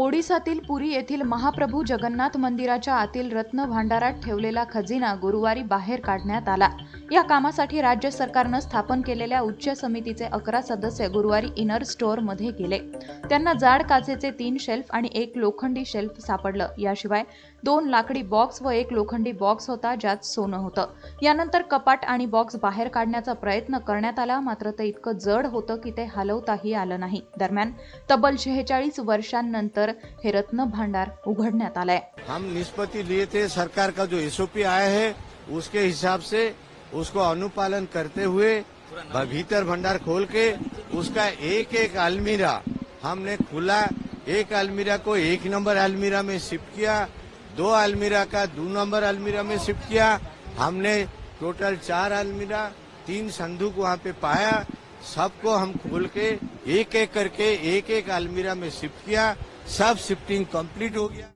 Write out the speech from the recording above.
ओडिसातील पुरी येथील महाप्रभू जगन्नाथ मंदिराच्या आतील रत्न भांडारात ठेवलेला खजिना गुरुवारी बाहेर काढण्यात आला. या कामासाठी राज्य सरकारनं स्थापन केलेल्या उच्च समितीचे अकरा सदस्य गुरुवारी इनर स्टोअरमध्ये गेले. त्यांना जाड काचेचे तीन शेल्फ आणि एक लोखंडी शेल्फ सापडलं. याशिवाय दोन लाकडी बॉक्स व एक लोखंडी बॉक्स होता ज्यात सोनं होतं. यानंतर कपाट आणि बॉक्स बाहेर काढण्याचा प्रयत्न करण्यात आला. मात्र ते इतकं जड होतं की ते हलवताही आलं नाही. दरम्यान तब्बल शेहेचाळीस वर्षांनंतर हे रत्न भांडार उघडण्यात आलंय. हम निष्पत्ति लिए थे सरकार का जो एसओपी आया है उसके हिसाब से उसको अनुपालन करते हुए भीतर भंडार खोल के उसका एक एक अलमीरा, हमने खुला एक अलमीरा को एक नंबर अलमीरा में शिफ्ट किया, दो अलमीरा का दो नंबर अलमीरा में शिफ्ट किया, हमने टोटल चार अलमीरा, तीन संदूक वहाँ पे पाया, सबको हम खोल के एक एक करके एक एक अलमीरा में शिफ्ट किया, सब शिफ्टिंग कंप्लीट हो गया।